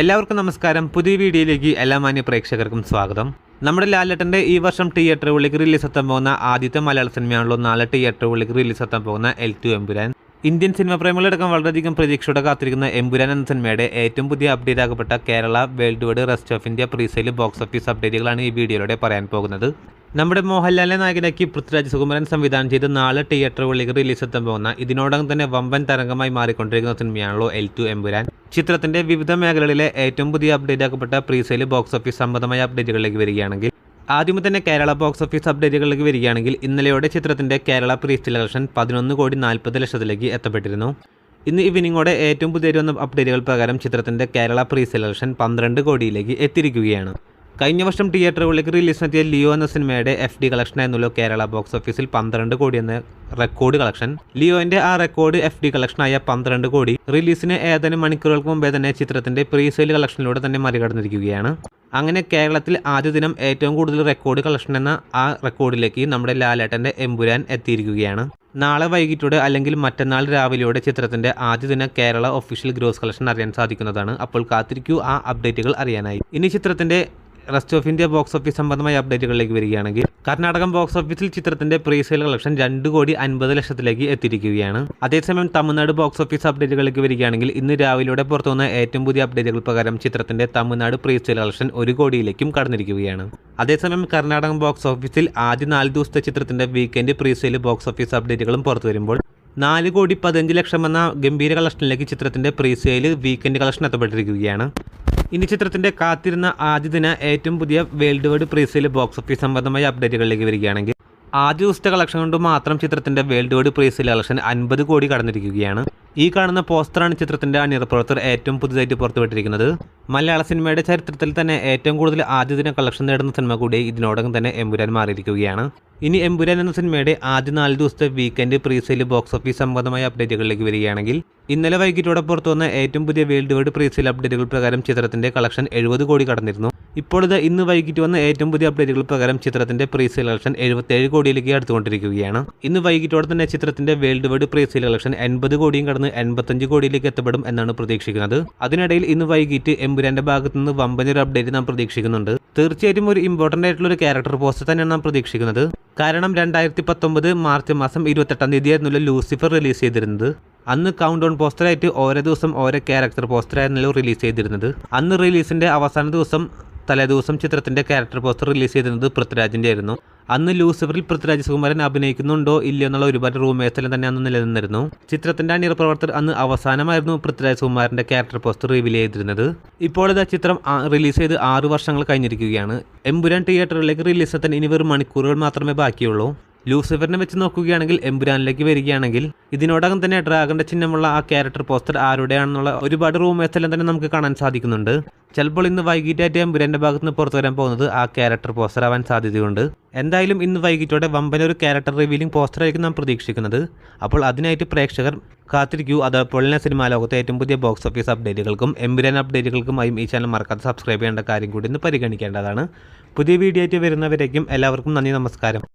എല്ലാവർക്കും നമസ്കാരം. പുതിയ വീഡിയോയിലേക്ക് എല്ലാ മാന്യ പ്രേക്ഷകർക്കും സ്വാഗതം. നമ്മുടെ ലാലേട്ടന്റെ ഈ വർഷം തിയേറ്ററുകളിലേക്ക് റിലീസ് എത്താൻ പോകുന്ന ആദ്യത്തെ മലയാള സിനിമയാണല്ലോ നാളെ തിയേറ്ററുകളിലേക്ക് റിലീസ് എത്താൻ പോകുന്ന L two Empuraan. Indian cinema പ്രേമികളടക്കം വളരെയധികം പ്രതീക്ഷയോടെ കാത്തിരിക്കുന്ന എമ്പുരാൻ എന്ന സിനിമയുടെ ഏറ്റവും പുതിയ update ആകപ്പെട്ട Kerala world wide rest of India presale box office അപ്ഡേറ്റുകളാണ് ഈ വീഡിയോയിലൂടെ പറയാൻ പോകുന്നത്. നമ്മുടെ മോഹൻലാലിനെ നായകനാക്കി പൃഥ്വിരാജ് സുകുമാരൻ സംവിധാനം ചെയ്ത് നാളെ തിയേറ്ററുകളിലേക്ക് റിലീസ് എത്താൻ പോകുന്ന ഇതിനോടകം തന്നെ വമ്പൻ തരംഗമായി മാറിക്കൊണ്ടിരിക്കുന്ന സിനിമയാണല്ലോ എൽ ടു എമ്പുരാൻ. ചിത്രത്തിന്റെ വിവിധ മേഖലകളിലെ ഏറ്റവും പുതിയ അപ്ഡേറ്റ് ആക്കപ്പെട്ട പ്രീസെയിൽ ബോക്സ് ഓഫീസ് സംബന്ധമായ അപ്ഡേറ്റുകളിലേക്ക് വരികയാണെങ്കിൽ ആദ്യമേ തന്നെ കേരള ബോക്സ് ഓഫീസ് അപ്ഡേറ്റുകളിലേക്ക് വരികയാണെങ്കിൽ ഇന്നലെയോടെ ചിത്രത്തിന്റെ കേരള പ്രീസ്റ്റ് കളക്ഷൻ പതിനൊന്ന് കോടി നാൽപ്പത് ലക്ഷത്തിലേക്ക് എത്തപ്പെട്ടിരുന്നു. ഇന്ന് ഈവനിങ്ങോടെ ഏറ്റവും പുതിയ വന്ന അപ്ഡേറ്റുകൾ പ്രകാരം ചിത്രത്തിന്റെ കേരള പ്രീ സെലക്ഷൻ പന്ത്രണ്ട് കോടിയിലേക്ക് എത്തിയിരിക്കുകയാണ്. കഴിഞ്ഞ വർഷം തിയേറ്ററുകളിലേക്ക് റിലീസിനെത്തിയ ലിയോ എന്ന സിനിമയുടെ എഫ് ഡി കളക്ഷൻ ആയിരുന്നല്ലോ കേരള ബോക്സ് ഓഫീസിൽ പന്ത്രണ്ട് കോടി എന്ന റെക്കോർഡ് കളക്ഷൻ ലിയോന്റെ ആ റെക്കോർഡ് എഫ് ഡി കളക്ഷനായ പന്ത്രണ്ട് കോടി റിലീസിന് ഏതാനും മണിക്കൂറുകൾക്ക് മുമ്പേ തന്നെ ചിത്രത്തിന്റെ പ്രീസെയിൽ കളക്ഷനിലൂടെ തന്നെ മറികടന്നിരിക്കുകയാണ്. അങ്ങനെ കേരളത്തിൽ ആദ്യ ദിനം ഏറ്റവും കൂടുതൽ റെക്കോർഡ് കളക്ഷൻ എന്ന ആ റെക്കോർഡിലേക്ക് നമ്മുടെ ലാലേട്ടന്റെ എമ്പുരാൻ എത്തിയിരിക്കുകയാണ്. നാളെ വൈകിട്ടോടെ അല്ലെങ്കിൽ മറ്റന്നാൾ രാവിലെയോടെ ചിത്രത്തിന്റെ ആദ്യ ദിന കേരള ഒഫീഷ്യൽ ഗ്രോസ് കളക്ഷൻ അറിയാൻ സാധിക്കുന്നതാണ്. അപ്പോൾ കാത്തിരിക്കൂ ആ അപ്ഡേറ്റുകൾ അറിയാനായി. ഇനി ചിത്രത്തിന്റെ rest of India box office സംബന്ധമായ അപ്ഡേറ്റുകളിലേക്ക് വരികയാണെങ്കിൽ കർണാടകം ബോക്സ് ഓഫീസിൽ ചിത്രത്തിന്റെ പ്രീ സെയിൽ കളക്ഷൻ രണ്ട് കോടി അൻപത് ലക്ഷത്തിലേക്ക് എത്തിയിരിക്കുകയാണ്. അതേസമയം തമിഴ്നാട് ബോക്സ് ഓഫീസ് അപ്ഡേറ്റുകളിലേക്ക് വരികയാണെങ്കിൽ ഇന്ന് രാവിലെയോടെ പുറത്തുവന്ന ഏറ്റവും പുതിയ അപ്ഡേറ്റുകൾ പ്രകാരം ചിത്രത്തിന്റെ തമിഴ്നാട് പ്രീ സെയിൽ കളക്ഷൻ ഒരു കോടിയിലേക്കും കടന്നിരിക്കുകയാണ്. അതേസമയം കർണാടകം ബോക്സ് ഓഫീസിൽ ആദ്യ നാല് ദിവസത്തെ ചിത്രത്തിന്റെ weekend presale box office അപ്ഡേറ്റുകളും പുറത്തു വരുമ്പോൾ നാല് കോടി പതിനഞ്ച് ലക്ഷം എന്ന ഗംഭീര കളക്ഷനിലേക്ക് ചിത്രത്തിന്റെ പ്രീ സെയിൽ വീക്കെൻഡ് കളക്ഷൻ എത്തപ്പെട്ടിരിക്കുകയാണ്. ഇനി ചിത്രത്തിന്റെ കാത്തിരുന്ന ആദ്യ ദിന ഏറ്റവും പുതിയ world wide presale box office സംബന്ധമായ അപ്ഡേറ്റുകളിലേക്ക് വരികയാണെങ്കിൽ ആദ്യ ദിവസത്തെ കളക്ഷൻ കൊണ്ട് മാത്രം ചിത്രത്തിന്റെ വേൾഡ് വൈഡ് പ്രൈസ് കളക്ഷൻ അൻപത് കോടി കടന്നിരിക്കുകയാണ്. ഈ കാണുന്ന പോസ്റ്ററാണ് ചിത്രത്തിന്റെ അണിയറ പ്രവർത്തകർ ഏറ്റവും പുതുതായിട്ട് പുറത്തുവിട്ടിരിക്കുന്നത്. മലയാള സിനിമയുടെ ചരിത്രത്തിൽ തന്നെ ഏറ്റവും കൂടുതൽ ആദ്യ ദിന കളക്ഷൻ നേടുന്ന സിനിമ കൂടി ഇതിനോടകം തന്നെ എമ്പുരാൻ മാറിയിരിക്കുകയാണ്. ഇനി എമ്പുരാൻ എന്ന സിനിമയുടെ ആദ്യ നാല് ദിവസത്തെ വീക്കെൻഡ് പ്രീസെയിൽ ബോക്സ് ഓഫീസ് സംബന്ധമായ അപ്ഡേറ്റുകളിലേക്ക് വരികയാണെങ്കിൽ ഇന്നലെ വൈകിട്ടോടെ പുറത്തുവന്ന ഏറ്റവും പുതിയ വേൾഡ് വൈഡ് പ്രീസെയിൽ അപ്ഡേറ്റുകൾ പ്രകാരം ചിത്രത്തിന്റെ കളക്ഷൻ എഴുപത് കോടി കടന്നിരുന്നു. ഇപ്പോൾ ഇത് ഇന്ന് വൈകിട്ട് വന്ന ഏറ്റവും പുതിയ അപ്ഡേറ്റുകൾ പ്രകാരം ചിത്രത്തിന്റെ പ്രീസെയിൽ കളക്ഷൻ എഴുപത്തേഴ് കോടിയിലേക്ക് അടുത്തുകൊണ്ടിരിക്കുകയാണ്. ഇന്ന് വൈകിട്ടോടെ തന്നെ ചിത്രത്തിന്റെ വേൾഡ് വൈഡ് പ്രീസെയിൽ കളക്ഷൻ എൺപത് കോടിയും കടന്ന് എൺപത്തഞ്ച് കോടിയിലേക്ക് എത്തപ്പെടും എന്നാണ് പ്രതീക്ഷിക്കുന്നത്. അതിനിടയിൽ ഇന്ന് വൈകിട്ട് എമ്പുരാന്റെ ഭാഗത്തു നിന്ന് വമ്പനൊരു അപ്ഡേറ്റ് നാം പ്രതീക്ഷിക്കുന്നുണ്ട്. തീർച്ചയായിട്ടും ഒരു ഇമ്പോർട്ടന്റ് ആയിട്ടുള്ള ഒരു ക്യാരക്ടർ പോസ്റ്റ് തന്നെയാണ് നാം പ്രതീക്ഷിക്കുന്നത്. കാരണം രണ്ടായിരത്തി പത്തൊമ്പത് മാർച്ച് മാസം ഇരുപത്തെട്ടാം തീയതി ആയിരുന്നല്ലോ ലൂസിഫർ റിലീസ് ചെയ്തിരുന്നത്. അന്ന് കൗണ്ട് ഡൗൺ പോസ്റ്ററായിട്ട് ഓരോ ദിവസം ഓരോ ക്യാരക്ടർ പോസ്റ്ററായിരുന്നല്ലോ റിലീസ് ചെയ്തിരുന്നത്. അന്ന് റിലീസിന്റെ അവസാന ദിവസം തലേദിവസം ചിത്രത്തിന്റെ ക്യാരക്ടർ പോസ്റ്റർ റിലീസ് ചെയ്തിരുന്നത് പൃഥ്വിരാജിന്റെ ആയിരുന്നു അന്ന് ലൂസിഫറിൽ പൃഥ്വിരാജ് സുകുമാരൻ അഭിനയിക്കുന്നുണ്ടോ ഇല്ലയോ എന്നുള്ള ഒരുപാട് റൂമേഴ്സെല്ലാം തന്നെ അന്ന് നിലനിന്നിരുന്നു. ചിത്രത്തിന്റെ അണിയർ പ്രവർത്തകർ അന്ന് അവസാനമായിരുന്നു പൃഥ്വിരാജ് സുകുമാരന്റെ ക്യാരക്ടർ പോസ്റ്റർ റിവീൽ ചെയ്തിരുന്നത്. ഇപ്പോൾ ഇതാ ചിത്രം റിലീസ് ചെയ്ത് ആറ് വർഷങ്ങൾ കഴിഞ്ഞിരിക്കുകയാണ്. എമ്പുരാൻ തിയേറ്ററിലേക്ക് റിലീസ് എത്താൻ ഇനി വെറും മണിക്കൂറുകൾ മാത്രമേ ബാക്കിയുള്ളൂ. ലൂസിഫറിനെ വെച്ച് നോക്കുകയാണെങ്കിൽ എംബുരാനിലേക്ക് വരികയാണെങ്കിൽ ഇതിനോടകം തന്നെ ഡ്രാഗന്റെ ചിഹ്നമുള്ള ആ ക്യാരക്ടർ പോസ്റ്റർ ആരുടെയാണെന്നുള്ള ഒരുപാട് റൂമേഴ്സ് എല്ലാം തന്നെ നമുക്ക് കാണാൻ സാധിക്കുന്നുണ്ട്. ചിലപ്പോൾ ഇന്ന് വൈകിട്ടായിട്ട് എംബുരാന്റെ ഭാഗത്ത് നിന്ന് പുറത്തു വരാൻ പോകുന്നത് ആ ക്യാരക്ടർ പോസ്റ്റർ ആവാൻ സാധ്യതയുണ്ട്. എന്തായാലും ഇന്ന് വൈകിട്ടോടെ വമ്പന ഒരു ക്യാരക്ടർ റിവീലിംഗ് പോസ്റ്റർ ആയിരിക്കും നാം പ്രതീക്ഷിക്കുന്നത്. അപ്പോൾ അതിനായിട്ട് പ്രേക്ഷകർ കാത്തിരിക്കൂ. അതേപോലെ സിനിമാ ലോകത്തെ ഏറ്റവും പുതിയ ബോക്സ് ഓഫീസ് അപ്ഡേറ്റുകൾക്കും എംബുരാൻ അപ്ഡേറ്റുകൾക്കുമായും ഈ ചാനൽ മറക്കാതെ സബ്സ്ക്രൈബ് ചെയ്യേണ്ട കാര്യം കൂടി ഇന്ന് പരിഗണിക്കേണ്ടതാണ്. പുതിയ വീഡിയോ ആയിട്ട് വരുന്നവരേക്കും എല്ലാവർക്കും നന്ദി നമസ്കാരം.